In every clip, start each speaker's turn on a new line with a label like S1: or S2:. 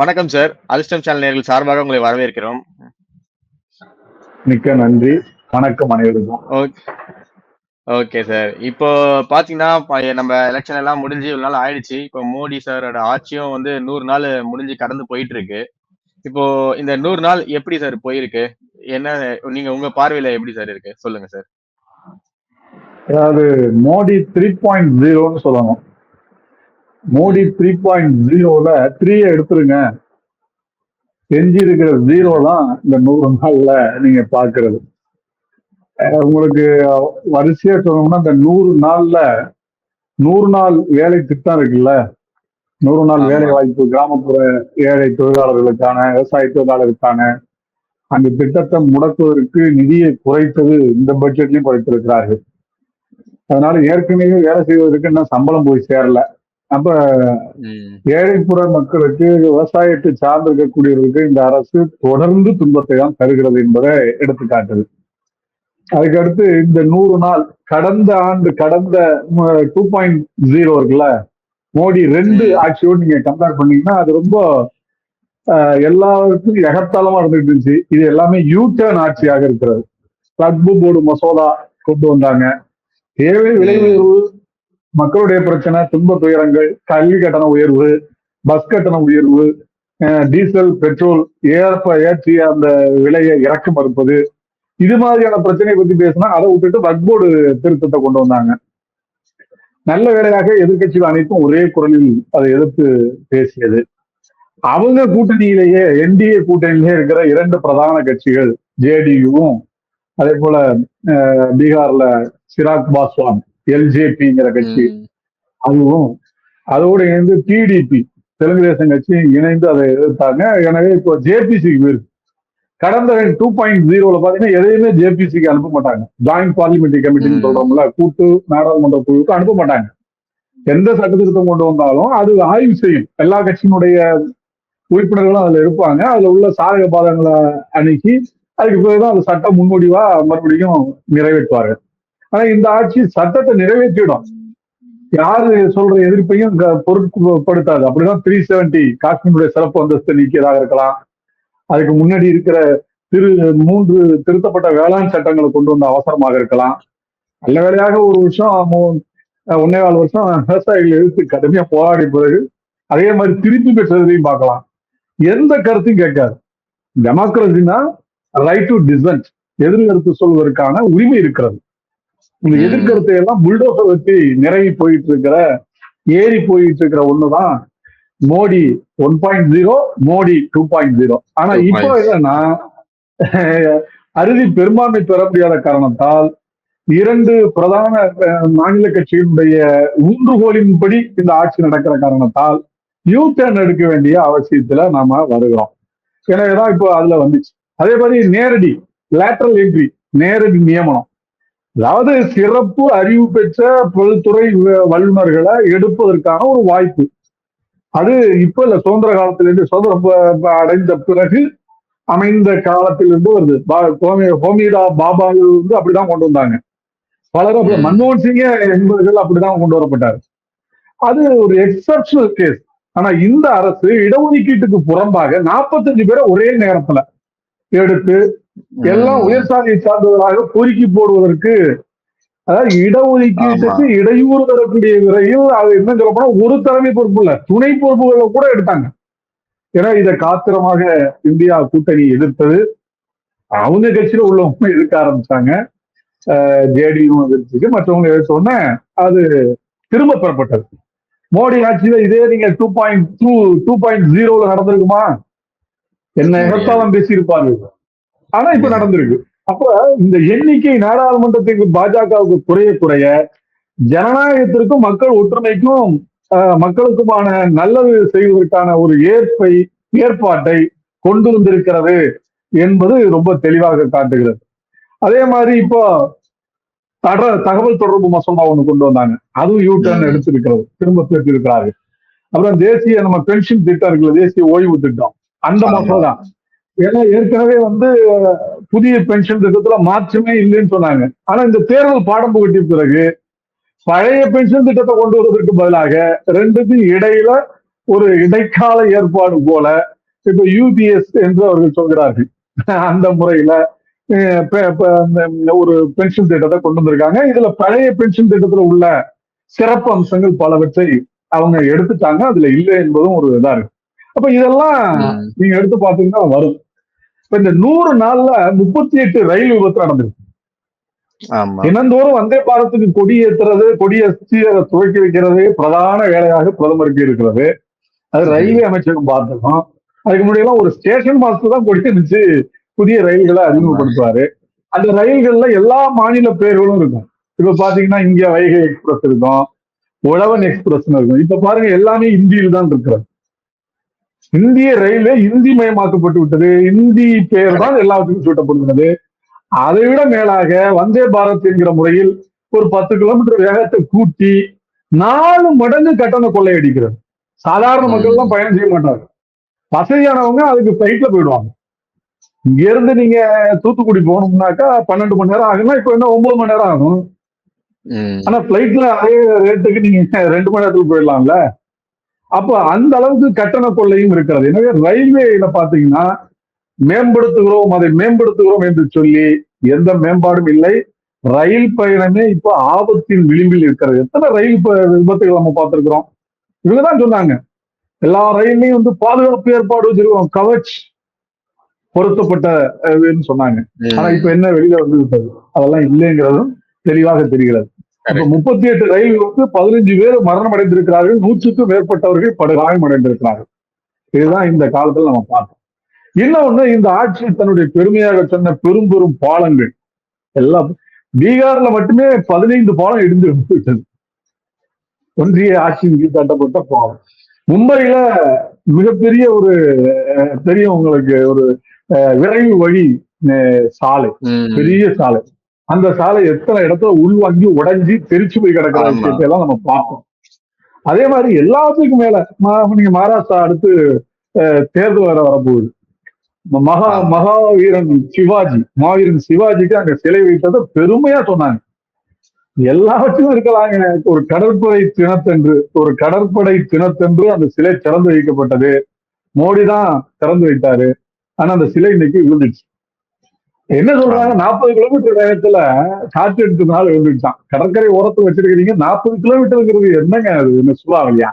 S1: வணக்கம் சார் அதிர்ஷ்டம் சேனல் நேர்கள் சார்பாக உங்களை வரவேற்கிறோம்.
S2: மிக்க நன்றி. வணக்கம் அனைவருக்கும்.
S1: ஓகே ஓகே சார் இப்போ பாத்தீங்கன்னா நம்ம எலெக்ஷன் எல்லாம் முடிஞ்சு இவ்வளவு நாள் ஆயிடுச்சு. இப்போ மோடி சாரோட ஆட்சியும் வந்து நூறு நாள் முடிஞ்சு கடந்து போயிட்டு இருக்கு இப்போ இந்த நூறு நாள் எப்படி சார் போயிருக்கு? என்ன நீங்க உங்க பார்வையில எப்படி சார் இருக்கு? சொல்லுங்க சார்
S2: அதாவது மோடி த்ரீ பாயிண்ட் ஜீரோன்னு சொல்லணும். மோடி த்ரீ பாயிண்ட் ஜீரோல த்ரீ எடுத்துருங்க. எஞ்சி இருக்கிற ஜீரோ தான் இந்த நூறு நாள்ல நீங்க பாக்குறது உங்களுக்கு வரிசையா சொல்லணும்னா இந்த நூறு நாள்ல நூறு நாள் வேலை திட்டம் இருக்குல்ல? நூறு நாள். வேலை வாய்ப்பு கிராமப்புற ஏழை தொழிலாளர்களுக்கான விவசாய தொழிலாளர்களுக்கான அந்த திட்டத்தை முடக்குவதற்கு நிதியை குறைத்தது இந்த பட்ஜெட்லயும் குறைத்திருக்கிறார்கள். அதனால ஏற்கனவே வேலை செய்வதற்கு இன்னும் சம்பளம் போய் சேரல. அப்ப
S1: ம்,
S2: ஏழைப்புற மக்களுக்கு விவசாயத்தை சார்ந்து இருக்கக்கூடியவர்களுக்கு இந்த அரசு தொடர்ந்து துன்பத்தை தான் தருகிறது என்பதை எடுத்துக்காட்டுது. அதுக்கடுத்து இந்த நூறு நாள் கடந்த ஆண்டு கடந்த டூ பாயிண்ட் ஜீரோ இருக்குல்ல மோடி ரெண்டு. ஆட்சியோடு நீங்க கம்பேர் பண்ணீங்கன்னா அது ரொம்ப எல்லாருக்கும் எகத்தாளமா இருந்துட்டு இருந்துச்சு. இது எல்லாமே யூ டர்ன் ஆட்சியாக இருக்கிறது. வக்பு போர்டு மசோதா கொண்டு வந்தாங்க. தேவை விலை. உயர்வு மக்களுடைய பிரச்சனை துன்ப துயரங்கள் கல்வி கட்டண உயர்வு பஸ் கட்டண உயர்வு அஹ், டீசல் பெட்ரோல் ஏற்ப ஏற்றிய அந்த விலையை இறக்க மறுப்பது. இது மாதிரியான பிரச்சனையை பத்தி பேசினா அதை விட்டுட்டு வக்போர்டு திருத்தத்தை கொண்டு வந்தாங்க. நல்ல வேலையாக எதிர்கட்சிகள் அனைத்தும் ஒரே குரலில் அதை எதிர்த்து பேசியது. அவங்க கூட்டணியிலேயே என்டிஏ கூட்டணியிலே இருக்கிற இரண்டு பிரதான கட்சிகள் ஜேடியுவும் அதே போல அஹ், பீகார்ல சிராக் பாஸ்வான் எல்ஜேபிங்கிற கட்சி. அதுவும் அதோடு இணைந்து டிடிபி தெலுங்கு தேசம் கட்சி இணைந்து அதை எதிர்த்தாங்க. எனவே இப்போ ஜேபிசிக்கு போயிருக்கு கடந்த டூ பாயிண்ட் ஜீரோல பாத்தீங்கன்னா எதையுமே ஜேபிசிக்கு அனுப்ப மாட்டாங்க. ஜாயிண்ட் பார்லிமெண்டரி கமிட்டின்னு. சொல்றோம்ல கூட்டு நாடாளுமன்ற குழுவுக்கு அனுப்ப மாட்டாங்க. எந்த சட்ட திருத்தம் கொண்டு வந்தாலும் அது ஆய்வு செய்யும். எல்லா கட்சியினுடைய உறுப்பினர்களும் அதுல இருப்பாங்க. அதுல உள்ள சாதக பாதங்களை அணுகி அதுக்கு பிறகுதான் அது சட்ட முன்வடிவா மறுபடியும் நிறைவேற்றுவார்கள். ஆனா இந்த ஆட்சி சட்டத்தை நிறைவேற்றிடும். யாரு சொல்ற எதிர்ப்பையும் க- பொருட்படுத்தாது. அப்படிதான் த்ரீ செவன்டி காஷ்மீருடைய சிறப்பு அந்தஸ்து நீக்கியதாக இருக்கலாம். அதுக்கு முன்னாடி இருக்கிற திரு மூன்று திருத்தப்பட்ட வேளாண் சட்டங்களை கொண்டு வந்த அவசரமாக இருக்கலாம். நல்ல வேளையாக ஒரு வருஷம் ஒன்னே நாலு வருஷம் விவசாயிகள் எதிர்த்து கடுமையா போராடிய பிறகு அதே மாதிரி திருப்பி பெற்றதையும் பார்க்கலாம். எந்த கருத்தையும் கேட்காது. டெமோக்ரஸினா ரைட் டு டிசன்ட் எதிர்கருத்து சொல்வதற்கான உரிமை இருக்கிறது. இந்த. எதிர்கருத்தை எல்லாம் புல்டோசர் வச்சு நிரவி போயிட்டு இருக்கிற ஏறி போயிட்டு இருக்கிற ஒண்ணுதான் Modi one point zero Modi two point zero ஆனா இப்போ
S1: 2.0.
S2: என்னன்னா அறுதி பெரும்பான்மை பெற முடியாத காரணத்தால் இரண்டு பிரதான மாநில கட்சிகளுடைய ஊன்றுகோலின்படி இந்த ஆட்சி நடக்கிற காரணத்தால் யூ டர்ன் எடுக்க வேண்டிய அவசியத்துல நாம வருகிறோம் எனவேதான் இப்போ அதுல வந்துச்சு அதே மாதிரி நேரடி லேட்டரல் என்ட்ரி நேரடி நியமனம் அதாவது சிறப்பு அறிவு பெற்ற பொதுத்துறை வ- வல்லுநர்களை எடுப்பதற்கான ஒரு வாய்ப்பு. அது இப்ப இல்ல சுதந்திர காலத்திலிருந்து சுதந்திரம் அடைந்த பிறகு அமைந்த காலத்திலிருந்து வருது. ஹோமிடா பாபாவில் வந்து அப்படிதான் கொண்டு வந்தாங்க. பலர் அப்படி. மன்மோகன் சிங்கே என்பவர்கள் அப்படிதான் கொண்டு வரப்பட்டார். அது ஒரு எக்ஸப்ஷனல் கேஸ் ஆனா இந்த அரசு இடஒதுக்கீட்டுக்கு புறம்பாக 45 பேரை ஒரே நேரத்துல எடுத்து எல்லாம். உயர் சாதியை சார்ந்தவர்களாக பொறுக்கி போடுவதற்கு அதாவது இடஒதுக்கீட்டுக்கு இடையூறு தரக்கூடிய விரையில் அது என்ன சொல்ல போனா ஒரு தலைமை பொறுப்பு இல்ல. துணை பொறுப்புகளை கூட எடுத்தாங்க. ஏன்னா இதை காத்திரமாக இந்தியா கூட்டணி எதிர்த்தது. அவங்க கட்சியில உள்ளவங்க எதிர்க்க ஆரம்பிச்சாங்க. ஜேடியும் எதிர்த்துக்கு மற்றவங்க எதிர்த்த உடனே அது திரும்ப பெறப்பட்டது. மோடி ஆட்சியில இதே நீங்க two point two two point ஜீரோல நடந்திருக்குமா? என்ன? எகத்தாலும் பேசியிருப்பாரு ஆனா இப்ப. நடந்திருக்கு. அப்ப இந்த எண்ணிக்கை நாடாளுமன்றத்துக்கு பாஜகவுக்கு குறைய குறைய ஜனநாயகத்திற்கும் மக்கள் ஒற்றுமைக்கும் மக்களுக்குமான நல்லது செய்வதற்கான ஒரு ஏற்பை ஏற்பாட்டை கொண்டு வந்திருக்கிறது என்பது ரொம்ப தெளிவாக காட்டுகிறது. அதே மாதிரி இப்போ தட தகவல் தொடர்பு மசோதா ஒண்ணு கொண்டு வந்தாங்க. அதுவும் யூ டர்ன். எடுத்திருக்கிறது. திரும்ப பெற்றிருக்கிறார்கள் அப்புறம் தேசிய நம்ம பென்ஷன் திட்டம் இருக்குல்ல தேசிய ஓய்வு திட்டம். அந்த. மசோதா. ஏன்னா ஏற்கனவே வந்து புதிய பென்ஷன் திட்டத்துல மாற்றமே இல்லைன்னு சொன்னாங்க. ஆனா இந்த தேர்தல் பாடம் புகட்டிய பிறகு பழைய பென்ஷன் திட்டத்தை கொண்டு வருவதற்கு பதிலாக ரெண்டுக்கும் இடையில ஒரு இடைக்கால ஏற்பாடு போல இப்ப யூபிஎஸ் என்று அவர்கள் சொல்கிறார்கள். அந்த முறையில ஒரு பென்ஷன் திட்டத்தை கொண்டு வந்திருக்காங்க. இதுல பழைய பென்ஷன் திட்டத்துல உள்ள சிறப்பு அம்சங்கள் பலவற்றை அவங்க எடுத்துட்டாங்க. அதுல இல்லை என்பதும் ஒரு இதா இருக்கு. அப்ப இதெல்லாம். நீங்க எடுத்து பாத்தீங்கன்னா வரும். இப்ப இந்த நூறு நாள்ல முப்பத்தி எட்டு ரயில் விபத்து நடந்திருக்கு. தினந்தோறும் வந்தே பாரத்துக்கு கொடி ஏத்துறது கொடி ஏற்றி அதை துவக்கி வைக்கிறது பிரதான வேலையாக பிரதமருக்கு இருக்கிறது. அது ரயில்வே அமைச்சகம் பார்த்துக்கும். அதுக்கு முன்னாடியெல்லாம் ஒரு ஸ்டேஷன் மாஸ்டர் தான் கொடி இருந்துச்சு புதிய ரயில்களை அறிமுகப்படுத்துவாரு. அந்த ரயில்கள்ல எல்லா மாநில பேர்களும் இருக்கும். இப்ப பாத்தீங்கன்னா இங்க வைகை எக்ஸ்பிரஸ் இருக்கும் உழவன் எக்ஸ்பிரஸ் இருக்கும். இப்ப பாருங்க எல்லாமே இந்தியில் தான் இருக்கிறது. இந்திய ரயில்வே இந்தி மயமாக்கப்பட்டு விட்டது. இந்தி பெயர் தான் எல்லாத்துக்கும் சூட்டப்படுகிறது. அதை விட மேலாக வந்தே பாரத் என்கிற முறையில் ஒரு பத்து கிலோமீட்டர் வேகத்தை கூட்டி நாலு மடங்கு கட்டண கொள்ளையடிக்கிறது சாதாரண மக்கள் தான் பயணம் செய்ய மாட்டாங்க வசதியானவங்க அதுக்கு ஃபிளைட்ல போயிடுவாங்க. இங்க இருந்து நீங்க தூத்துக்குடி போகணும்னாக்கா பன்னெண்டு மணி நேரம் ஆகும்னா இப்ப என்ன ஒன்பது மணி நேரம் ஆகும். ஆனா பிளைட்ல அதே ரேட்டுக்கு நீங்க ரெண்டு மணி நேரத்துக்கு போயிடலாம்ல? அப்ப அந்த அளவுக்கு கட்டண கொள்ளையும் இருக்கிறது. எனவே ரயில்வேல பாத்தீங்கன்னா மேம்படுத்துகிறோம் அதை மேம்படுத்துகிறோம் என்று சொல்லி எந்த மேம்பாடும் இல்லை. ரயில் பயணமே இப்ப ஆபத்தின் விளிம்பில் இருக்கிறது. எத்தனை ரயில் விபத்துகள் நம்ம பார்த்திருக்கிறோம்? இவங்கதான் சொன்னாங்க. எல்லா ரயில்லையும் வந்து பாதுகாப்பு ஏற்பாடு வச்சிருக்கோம் கவச் பொருத்தப்பட்ட சொன்னாங்க. ஆனா. இப்ப என்ன வெளியில வந்து விட்டது? அதெல்லாம் இல்லைங்கிறதும் தெளிவாக தெரிகிறது. முப்பத்தி எட்டு ரயில் விபத்து பதினஞ்சு பேர் மரணம் அடைந்திருக்கிறார்கள் நூற்றுக்கும் மேற்பட்டவர்கள் படுகாயம் அடைந்திருக்கிறார்கள் இதுதான் இந்த காலத்துல நம்ம பார்த்தோம். இன்னொன்னு இந்த ஆட்சி தன்னுடைய பெருமையாக சொன்ன பெரும் பெரும் பாலங்கள். எல்லாம் பீகார்ல மட்டுமே பதினைந்து பாலம் இடிந்து விட்டது ஒன்றிய ஆட்சியின் கீழ் கட்டப்பட்ட பாலம். மும்பையில மிகப்பெரிய ஒரு பெரிய உங்களுக்கு ஒரு விரைவு வழி சாலை. பெரிய சாலை. அந்த சாலை எத்தனை இடத்துல உள்வாங்கி உடைஞ்சி தெரிச்சு போய் கிடக்கிற. விஷயத்தை எல்லாம் நம்ம பார்ப்போம். அதே மாதிரி எல்லாத்துக்கும் மேல நீங்க மகாராஷ்டிரா அடுத்து தேர்தல் வர வரப்போகுது. மகா. மகாவீரன் சிவாஜி மாவீரன் சிவாஜிக்கு அங்க சிலை வைத்ததை பெருமையா சொன்னாங்க. எல்லாவற்றையும் இருக்கலாங்க. ஒரு கடற்படை தினத்தன்று ஒரு கடற்படை தினத்தன்று அந்த சிலை திறந்து வைக்கப்பட்டது. மோடி தான் திறந்து வைத்தாரு. ஆனா அந்த சிலை இன்னைக்கு விழுந்துச்சு என்ன சொல்றாங்க? நாற்பது கிலோமீட்டர் வேகத்துல காற்று எடுத்ததுனால விழுந்துச்சான் கடற்கரை ஓரத்துல வச்சிருக்கிறீங்க நாற்பது கிலோமீட்டருங்கிறது என்னங்க அது? என்ன சுலாவலியா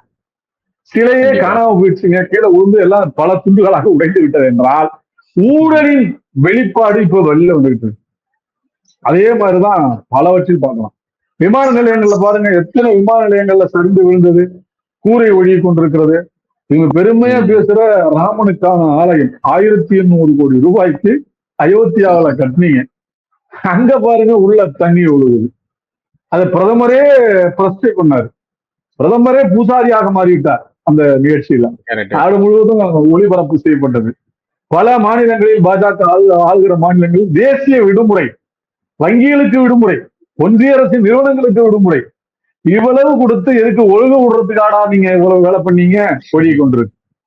S2: சிலையே. காணாம போயிடுச்சுங்க. கீழே உழுந்து எல்லாம் பல துண்டுகளாக உடைந்து விட்டது என்றால் ஊழலின் வெளிப்பாடு இப்ப வெளியில வந்துகிட்டு அதே மாதிரிதான் பலவற்றில் பார்க்கலாம். விமான நிலையங்கள்ல பாருங்க எத்தனை விமான நிலையங்கள்ல சரிந்து விழுந்தது கூரை ஒழுகி கொண்டிருக்கிறது. இவங்க பெருமையா. பேசுற ராமனுக்கான ஆலயம் ஆயிரத்தி எண்ணூறு கோடி ரூபாய்க்கு அயோத்தியாவுல கட்டினீங்க. அங்க பாருங்க உள்ள தண்ணி ஒழுகுது அதை பிரதமரே பிரஸ்டே பண்ணாரு. பிரதமரே பூசாரியாக மாறிவிட்டார் அந்த நிகழ்ச்சியில. நாடு முழுவதும் ஒளிபரப்பு செய்யப்பட்டது. பல மாநிலங்களில் பாஜக ஆளு- ஆளுகிற மாநிலங்களில் தேசிய விடுமுறை வங்கிகளுக்கு விடுமுறை ஒன்றிய அரசின் நிறுவனங்களுக்கு விடுமுறை. இவ்வளவு கொடுத்து எதுக்கு ஒழுங்கு விடுறதுக்காடா நீங்க இவ்வளவு வேலை பண்ணீங்க? ஒழுகி கொண்டிருக்கு.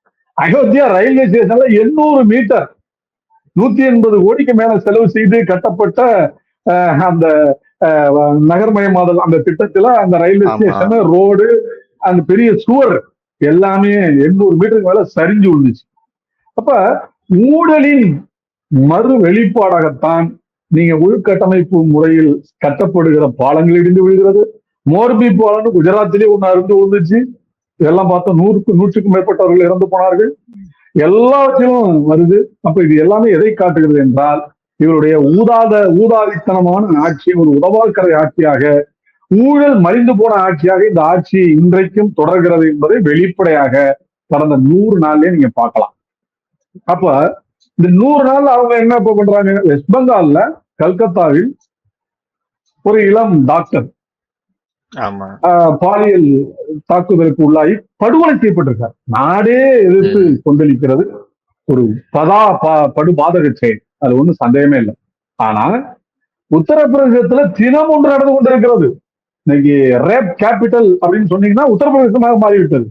S2: அயோத்தியா ரயில்வே ஸ்டேஷன்ல எண்ணூறு மீட்டர் நூத்தி எண்பது கோடிக்கு மேல செலவு செய்து கட்டப்பட்ட அந்த நகர்மயமாதல் அந்த திட்டத்துல அந்த ரயில்வே. ஸ்டேஷன் ரோடு அந்த பெரிய சுவர் எல்லாமே எண்ணூறு மீட்டருக்கு மேல சரிஞ்சு விழுந்துச்சு. அப்ப ஊழலின் மறு வெளிப்பாடாகத்தான் நீங்க உள்கட்டமைப்பு முறையில் கட்டப்படுகிற பாலங்கள் இடிந்து விழுகிறது. மோர்பி பாலம்னு குஜராத்திலே ஒண்ணு அருந்து விழுந்துச்சு. இதெல்லாம் பார்த்தா நூறுக்கு நூற்றுக்கும் மேற்பட்டவர்கள் இறந்து போனார்கள். எல்லாவற்றிலும் வருது. அப்ப இது எல்லாமே எதை காட்டுகிறது என்றால் இவருடைய ஊதாத ஊதாரித்தனமான ஆட்சி ஒரு உதவாக்கரை ஆட்சியாக ஊழல் மறிந்து போன ஆட்சியாக இந்த ஆட்சி இன்றைக்கும் தொடர்கிறது என்பதை வெளிப்படையாக கடந்த நூறு நாள்லயே நீங்க பார்க்கலாம். அப்ப இந்த நூறு நாள் அவங்க என்ன இப்ப பண்றாங்க? வெஸ்ட் பெங்கால்ல கல்கத்தாவில் ஒரு இளம் டாக்டர் பாலியல் தாக்குதலுக்கு உள்ளாகி படுகொலை செய்யப்பட்டிருக்கார். நாடே எதிர்த்து கொந்தளிக்கிறது ஒரு பதா பா- படு பாதக செயல். அது ஒண்ணும் சந்தேகமே இல்லை. ஆனா உத்தரப்பிரதேசத்துல தினம் ஒன்று நடந்து கொண்டிருக்கிறது. இன்னைக்கு ரேப் கேபிட்டல் அப்படின்னு சொன்னீங்கன்னா உத்தரப்பிரதேசமாக மாறிவிட்டது.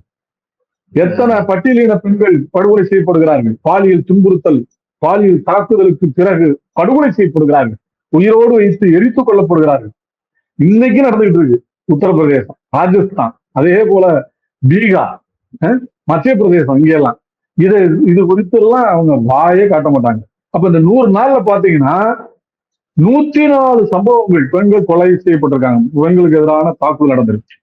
S2: எத்தனை பட்டியலின பெண்கள் படுகொலை செய்யப்படுகிறார்கள்? பாலியல் துன்புறுத்தல் பாலியல் தாக்குதலுக்கு பிறகு படுகொலை செய்யப்படுகிறார்கள். உயிரோடு வைத்து எரித்துக் கொல்லப்படுகிறார்கள் இன்னைக்கு நடந்துகிட்டு இருக்கு. உத்தரப்பிரதேசம் ராஜஸ்தான் அதே போல பீகார் அஹ், மத்திய பிரதேசம் இங்கெல்லாம். இது இது குறித்து எல்லாம் அவங்க வாயே காட்ட மாட்டாங்க. அப்ப இந்த நூறு நாள்ல பாத்தீங்கன்னா நூத்தி நாலு சம்பவங்கள் பெண்கள் கொலை செய்யப்பட்டிருக்காங்க. பெண்களுக்கு எதிரான தாக்குதல் நடந்திருக்கு.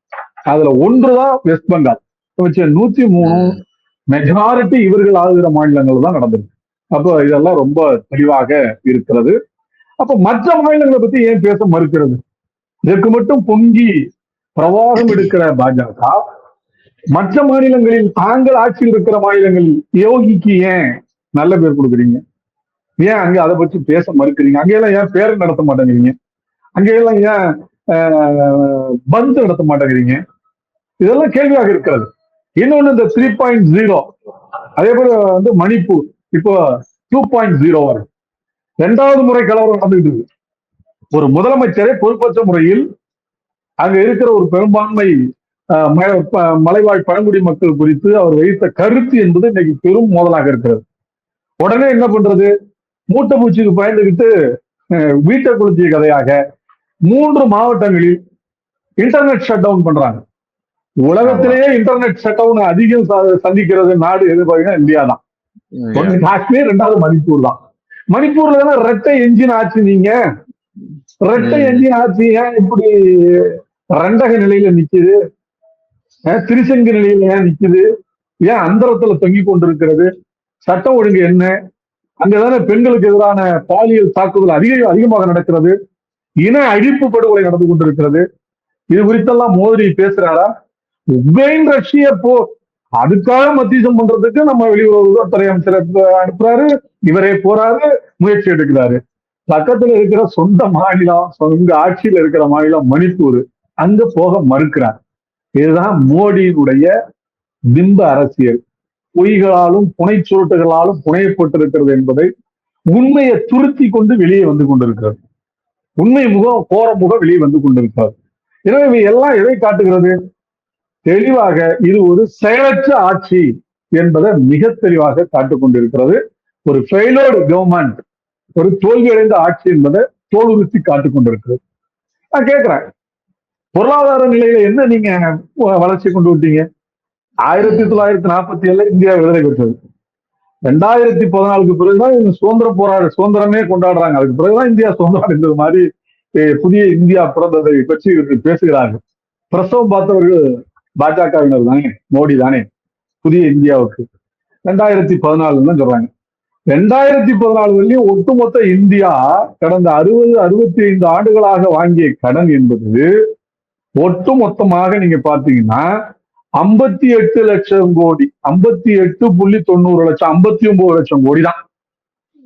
S2: அதுல ஒன்றுதான் வெஸ்ட் பெங்கால். வச்ச நூத்தி மூணு மெஜாரிட்டி இவர்கள் ஆளுகிற மாநிலங்கள் தான் நடந்திருக்கு. அப்போ இதெல்லாம் ரொம்ப தெளிவாக இருக்கிறது. அப்ப மற்ற மாநிலங்களை பத்தி ஏன் பேச மறுக்கிறது? இதற்கு மட்டும் பொங்கி பிரவாகம் எடுக்கிற பாஜக. மற்ற மாநிலங்களில் தாங்கள் ஆட்சியில் இருக்கிற மாநிலங்கள் யோகிக்கு ஏன் நல்ல பேர் கொடுக்குறீங்க? ஏன் அங்க அதை பற்றி பேச மறுக்கிறீங்க? அங்கெல்லாம் ஏன் பேர் நடத்த மாட்டேங்கிறீங்க? அங்கெல்லாம் ஏன் ஆஹ், பந்த் நடத்த மாட்டேங்கிறீங்க? இதெல்லாம் கேள்வியாக இருக்கிறது. இன்னொன்னு இந்த த்ரீ பாயிண்ட் ஜீரோ அதே போல வந்து மணிப்பூர். இப்போ டூ பாயிண்ட் ஜீரோ வரும். ரெண்டாவது முறை கலவரம் நடந்துகிட்டு இருக்கு. ஒரு முதலமைச்சரை பொறுப்பற்ற முறையில் அங்க இருக்கிற ஒரு பெரும்பான்மை மலைவாழ் பழங்குடி மக்கள் குறித்து அவர் வைத்த கருத்து என்பது இன்னைக்கு பெரும் மோதலாக இருக்கிறது. உடனே என்ன பண்றது? மூட்டை பூச்சிக்கு பயந்துகிட்டு அஹ், வீட்டை குளிர்ச்சிய கதையாக மூன்று மாவட்டங்களில் இன்டர்நெட் ஷட் டவுன் பண்றாங்க. உலகத்திலேயே இன்டர்நெட் ஷட் டவுன் அதிகம் சந்திக்கிறது நாடு எது பாத்தீங்கன்னா இந்தியா தான். காஷ்மீர் ரெண்டாவது மணிப்பூர் தான். மணிப்பூர்ல தானே ரெட்டை என்ஜின் ஆச்சு நீங்க? ரெட்டை. என்ஜின் ஆச்சு. ஏன் இப்படி ரெண்டக நிலையில நிக்குது? ஏன் திருசங்கு நிலையில ஏன் நிக்குது? ஏன் அந்தரத்துல தொங்கி கொண்டிருக்கிறது? சட்டம் ஒழுங்கு என்ன? அங்கதானே பெண்களுக்கு எதிரான பாலியல் தாக்குதல் அதிக அதிகமாக நடக்கிறது. இன அழிப்பு படுகொலை நடந்து கொண்டிருக்கிறது. இது குறித்தெல்லாம் மோடி பேசுறாரா? உக்ரைன் ரஷ்ய போர் அதுக்காக மத்தியசம் பண்றதுக்கு நம்ம வெளியுறவுத்துறை அமைச்சர் அனுப்புறாரு. இவரே போறாரு முயற்சி எடுக்கிறாரு. பக்கத்துல இருக்கிற சொந்த மாநிலம் சொந்த ஆட்சியில இருக்கிற மாநிலம் மணிப்பூர் அங்க போக மறுக்கிறார். இதுதான் மோடியினுடைய பிம்ப அரசியல். பொய்களாலும் புனை சுருட்டுகளாலும் புனையப்பட்டிருக்கிறது என்பதை உண்மையை துருத்தி கொண்டு வெளியே வந்து கொண்டிருக்கிறது. உண்மை முகம் போற முகம் வெளியே வந்து கொண்டிருக்கிறது. எனவே இவை எல்லாம் எதை காட்டுகிறது? தெளிவாக இது ஒரு செயலற்ற ஆட்சி என்பதை மிக தெளிவாக காட்டிக் கொண்டிருக்கிறது. ஒரு ஃபெயிலோடு கவர்மெண்ட் ஒரு தோல்வியடைந்த ஆட்சி என்பதை தோலுறுத்தி காட்டுக் கொண்டிருக்கிறது. நான் கேட்கிறேன் பொருளாதார நிலையில என்ன நீங்க வளர்ச்சி கொண்டு விட்டீங்க ஆயிரத்தி தொள்ளாயிரத்தி நாற்பத்தி ஏழுல இந்தியா விடுதலை பெற்றது. ரெண்டாயிரத்தி பதினாலுக்கு பிறகுதான் இந்த சுதந்திர போராட சுதந்திரமே கொண்டாடுறாங்க. அதுக்கு பிறகுதான் இந்தியா சுதந்திரம் அடைந்தது மாதிரி புதிய இந்தியா பிறந்ததை பற்றி இவர்கள் பேசுகிறார்கள். பிரசவம் பார்த்தவர்கள் பாஜகவினர் தானே மோடி தானே புதிய இந்தியாவுக்கு. ரெண்டாயிரத்தி பதினாலுன்னு தான் சொல்றாங்க. ரெண்டாயிரத்தி பதினாலு வரையும் ஒட்டுமொத்த இந்தியா கடந்த அறுபது அறுபத்தி ஐந்து ஆண்டுகளாக வாங்கிய கடன் என்பது ஒட்டுமொத்தமாக நீங்க பாத்தீங்கன்னா ஐம்பத்தி எட்டு லட்சம் கோடி ஐம்பத்தி எட்டு புள்ளி தொண்ணூறு லட்சம் ஐம்பத்தி ஒன்பது லட்சம் கோடி தான்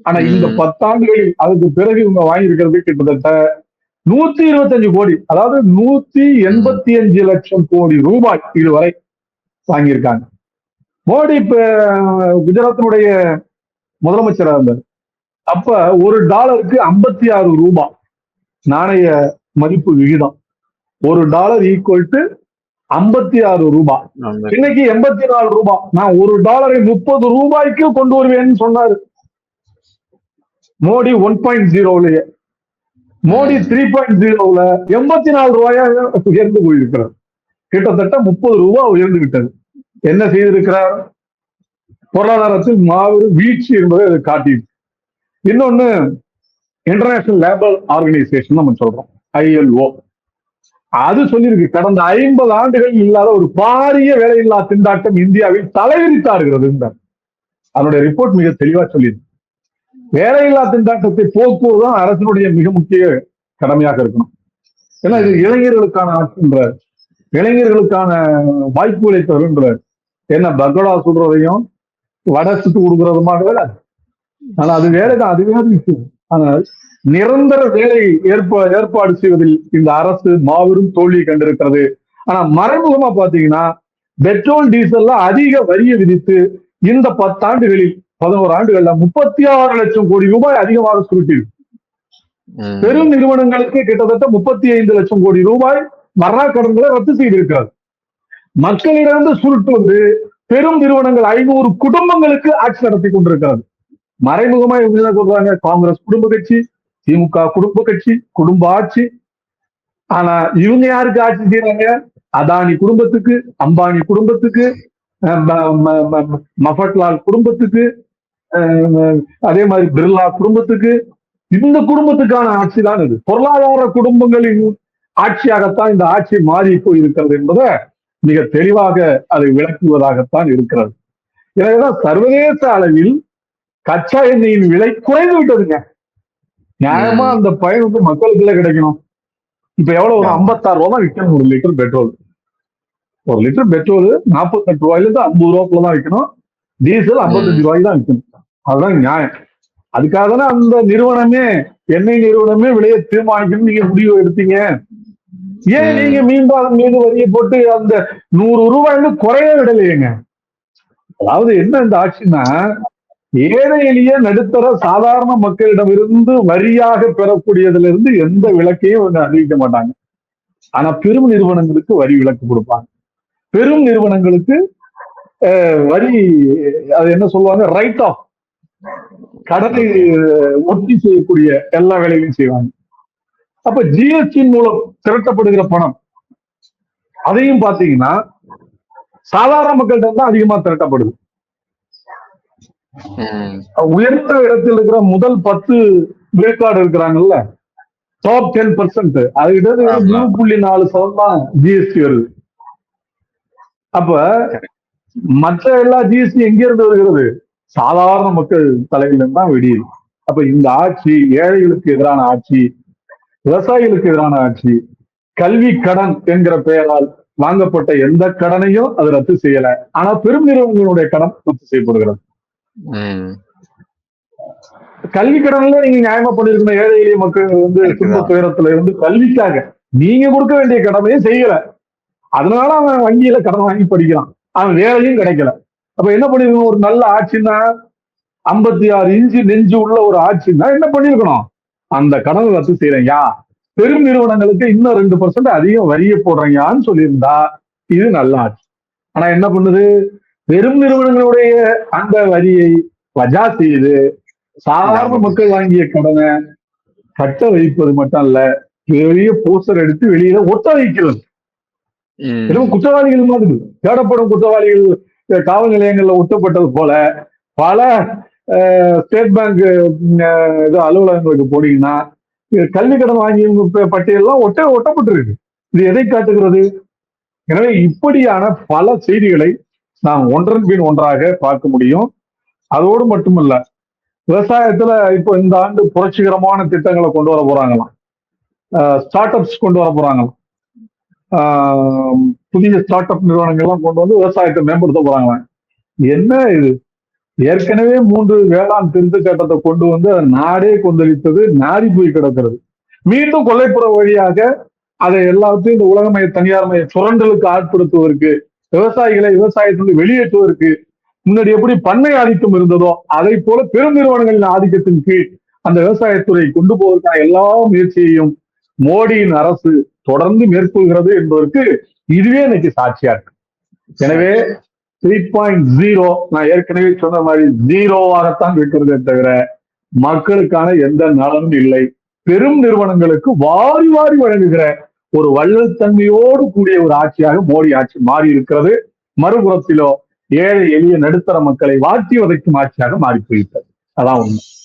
S2: ஆனா இந்த. பத்தாண்டுகளில் அதுக்கு பிறகு இவங்க வாங்கியிருக்கிறது கிட்டத்தட்ட நூத்தி இருபத்தஞ்சு கோடி அதாவது நூத்தி எண்பத்தி அஞ்சு லட்சம் கோடி ரூபாய் இதுவரை வாங்கியிருக்காங்க மோடி இப்ப குஜராத்தினுடைய முதலமைச்சராக இருந்தார். அப்ப ஒரு டாலருக்கு ஐம்பத்தி ஆறு ரூபாய் நாணய மதிப்பு விகிதம். ஒரு டாலர் ஈக்குவல் டு ஐம்பத்தி ஆறு ரூபாய். இன்னைக்கு எண்பத்தி நாலு ரூபாய் நான் ஒரு டாலரை முப்பது ரூபாய்க்கு கொண்டு வருவேன்னு சொன்னாரு. மோடி ஒன் பாயிண்ட் ஜீரோலயே மோடி த்ரீ பாயிண்ட் ஜீரோல எண்பத்தி நாலு ரூபாயாக உயர்ந்து போயிருக்கிறார். கிட்டத்தட்ட முப்பது ரூபாய் உயர்ந்து விட்டது. என்ன செய்திருக்கிறார்? பொருளாதாரத்தில் மாபெரும் வீழ்ச்சி என்பதை அது காட்டியிருக்கு. இன்னொன்னு இன்டர்நேஷனல் லேபர் ஆர்கனைசேஷன் நம்ம சொல்றோம். ஐஎல்ஓ அது சொல்லியிருக்கு. கடந்த ஐம்பது ஆண்டுகள் இல்லாத ஒரு பாரிய வேலையில்லா திண்டாட்டம் இந்தியாவில் தலைவிரித்தாடுகிறது அதனுடைய ரிப்போர்ட் மிக தெளிவா சொல்லியிருக்கு. வேலையில்லா திண்டாட்டத்தை போக்குவதுதான் அரசினுடைய மிக முக்கிய கடமையாக இருக்கணும். ஏன்னா இது இளைஞர்களுக்கான ஆட்சின்றார் இளைஞர்களுக்கான வாய்ப்புகளை தருன்ற என்ன பக்கோடா சொல்றதையும் வடை சுட்டு கொடுக்கறதுமாக வேலை ஆனா அது வேலைதான் அது வேற விஷயம். ஆனால் நிரந்தர வேலை ஏற்ப ஏற்பாடு செய்வதில் இந்த அரசு மாபெரும் தோல்வி கண்டிருக்கிறது. ஆனா மறைமுகமா பாத்தீங்கன்னா பெட்ரோல் டீசல்ல அதிக வரியை விதித்து இந்த பத்தாண்டுகளில் பதினோரு ஆண்டுகள்ல முப்பத்தி ஆறு லட்சம் கோடி ரூபாய் அதிகமாக சுருட்டியிருக்கு
S1: ம்.
S2: பெரும் நிறுவனங்களுக்கு கிட்டத்தட்ட முப்பத்தி ஐந்து லட்சம் கோடி ரூபாய் மரண கடன்களை ரத்து செய்திருக்கிறது மக்களிடமிருந்து சுருட்டு வந்து பெரும் நிறுவனங்கள் ஐநூறு குடும்பங்களுக்கு ஆட்சி நடத்தி கொண்டிருக்கிறது. மறைமுகமா இவங்க சொல்றாங்க? காங்கிரஸ் குடும்ப கட்சி திமுக குடும்ப கட்சி குடும்ப ஆட்சி. ஆனா இவங்க யாருக்கு ஆட்சி செய்யறாங்க அதானி குடும்பத்துக்கு அம்பானி குடும்பத்துக்கு அஹ் மஃபட்லால் குடும்பத்துக்கு அதே மாதிரி பிர்லா குடும்பத்துக்கு. இந்த குடும்பத்துக்கான ஆட்சி தான் இது. பொருளாதார குடும்பங்களின் ஆட்சியாகத்தான் இந்த ஆட்சி மாறி போயிருக்கிறது என்பதை மிக தெளிவாக அதை விளக்குவதாகத்தான் இருக்கிறது. எனவேதான் சர்வதேச அளவில் கச்சா எண்ணெயின் விலை குறைந்து விட்டதுங்க. நியாயமா அந்த பயன் வந்து மக்களுக்குள்ள கிடைக்கணும். இப்ப எவ்வளவு ஒரு ஐம்பத்தாறு ரூபா தான் விற்கணும் ஒரு லிட்டர் பெட்ரோல். ஒரு லிட்டர் பெட்ரோல் நாற்பத்தெட்டு ரூபாயில இருந்து ஐம்பது ரூபாய்க்குள்ள தான் விற்கணும். டீசல் ஐம்பத்தஞ்சு ரூபாய்க்கு தான் விற்கணும். அதுதான் நியாயம். அதுக்காக தானே அந்த நிறுவனமே எண்ணெய் நிறுவனமே விலையை தீர்மானிக்கணும் நீங்க முடிவு எடுத்தீங்க. ஏன். நீங்க மீண்டும் மீது வரியை போட்டு அந்த நூறு ரூபாயில குறைய விடலையேங்க. அதாவது என்ன இந்த ஆட்சின்னா ஏழை எளிய நடுத்தர சாதாரண மக்களிடமிருந்து வரியாக பெறக்கூடியதுல இருந்து எந்த விலக்கையும் இவங்க அறிவிக்க மாட்டாங்க. ஆனா பெரும் நிறுவனங்களுக்கு வரி விலக்கு கொடுப்பாங்க. பெரும் நிறுவனங்களுக்கு வரி அது என்ன சொல்லுவாங்க? ரைட் ஆஃப் கடனை ஒத்தி செய்யக்கூடிய எல்லா வேலைகளையும் செய்வாங்க. அப்ப ஜிஎஸ்டி மூலம் திரட்டப்படுகிற பணம். அதையும் பாத்தீங்கன்னா சாதாரண மக்கள்கிட்ட தான் அதிகமா திரட்டப்படுது. உயர்ந்த இடத்தில் இருக்கிற முதல் பத்து விழுக்காடு இருக்கிறாங்கல்ல டாப் டென் பர்சன்ட் அதுகிட்ட. மூணு புள்ளி நாலு சதம் தான் ஜிஎஸ்டி வருது. அப்ப மற்ற எல்லா ஜிஎஸ்டி எங்க இருந்து வருகிறது? சாதாரண மக்கள் தலையில இருந்து தான் வெடியுது. அப்ப இந்த ஆட்சி ஏழைகளுக்கு எதிரான ஆட்சி விவசாயிகளுக்கு எதிரான ஆட்சி. கல்வி கடன் என்கிற பெயரால் வாங்கப்பட்ட எந்த கடனையும் அது ரத்து செய்யல. ஆனா பெரும் நிறுவனங்களுடைய கடன் ரத்து செய்யப்படுகிறது. கல்வி கடன்ல நீங்க நியாயமா பண்ணிருக்கணும். ஏழை எளிய மக்கள் வந்து? துன்ப துயரத்துல இருந்து கல்விக்காக. நீங்க கொடுக்க வேண்டிய கடமையை செய்யல. அதனால அவன் வங்கியில கடன் வாங்கி படிக்கிறான். அவன் வேலையும் கிடைக்கல. அப்ப என்ன பண்ணிருக்கணும்? ஒரு நல்ல ஆட்சின்னா ஐம்பத்தி ஆறு இன்ச்சு நெஞ்சு உள்ள ஒரு ஆட்சின்னா என்ன பண்ணிருக்கணும்? அந்த கடனை ரத்து செய்யறேன்யா? பெரும் நிறுவனங்களுக்கு இன்னும் ரெண்டு பர்சன்ட் அதிகம் வரிய போடுறீங்கன்னு சொல்லியிருந்தா இது நல்ல ஆட்சி ஆனா என்ன பண்ணுது? பெரும் நிறுவனங்களுடைய அந்த வரியை வஜா செய்து சாதாரண மக்கள் வாங்கிய கடனை கட்ட வைப்பது மட்டும் அல்ல பெரிய போஸ்டர் எடுத்து வெளியில ஒட்ட வைக்கிறது. குற்றவாளிகள் மாதிரி. தேடப்படும் குற்றவாளிகள் காவல் நிலையங்கள்ல ஒட்டப்பட்டது போல பல ஸ்டேட் பேங்க் இது அலுவலகங்களுக்கு போனீங்கன்னா கல்வி கடன் வாங்கிய பட்டியலாம் ஒட்ட ஒட்டப்பட்டிருக்கு. இது எதை காட்டுகிறது? எனவே இப்படியான பல செய்திகளை நாம் ஒன்றன் பின் ஒன்றாக பார்க்க முடியும். அதோடு மட்டுமல்ல விவசாயத்துல இப்போ இந்த ஆண்டு புரட்சிகரமான திட்டங்களை கொண்டு வர போறாங்களாம். ஸ்டார்ட் அப்ஸ் கொண்டு வர போறாங்களாம். புதிய ஸ்டார்ட் அப் நிறுவனங்கள்லாம் கொண்டு வந்து விவசாயத்தை மேம்படுத்த போறாங்களாம். என்ன இது? ஏற்கனவே மூன்று வேளாண் திருத்த சட்டத்தை கொண்டு வந்து அதை நாடே கொந்தளித்தது நாடி போய் கிடக்கிறது. மீண்டும் கொல்லைப்புற வழியாக அதை எல்லாத்தையும் இந்த உலகமய தனியார்மய சுரண்டலுக்கு ஆட்படுத்துவதற்கு விவசாயிகளை விவசாயத்திலிருந்து வெளியேற்றுவதற்கு முன்னாடி எப்படி பண்ணை ஆதிக்கம் இருந்ததோ அதை போல பெருநிறுவனங்களின் ஆதிக்கத்தின் கீழ் அந்த விவசாயத்துறை கொண்டு போவதற்கான எல்லா முயற்சியையும் மோடியின் அரசு தொடர்ந்து மேற்கொள்கிறது என்பதற்கு இதுவே இன்னைக்கு சாட்சியா இருக்கு எனவே த்ரீ பாயிண்ட் ஜீரோ நான் ஏற்கனவே சொன்ன மாதிரி ஜீரோவாகத்தான் இருக்கிறதே தவிர மக்களுக்கான எந்த நலனும் இல்லை. பெரும் நிறுவனங்களுக்கு வாரி வாரி வழங்குகிற ஒரு வள்ளல்தன்மையோடு கூடிய ஒரு ஆட்சியாக மோடி ஆட்சி மாறி இருக்கிறது மறுபுறத்திலோ ஏழை எளிய நடுத்தர மக்களை வாட்டி வதைக்கும் ஆட்சியாக மாறி போயிட்டது அதான் உண்மை.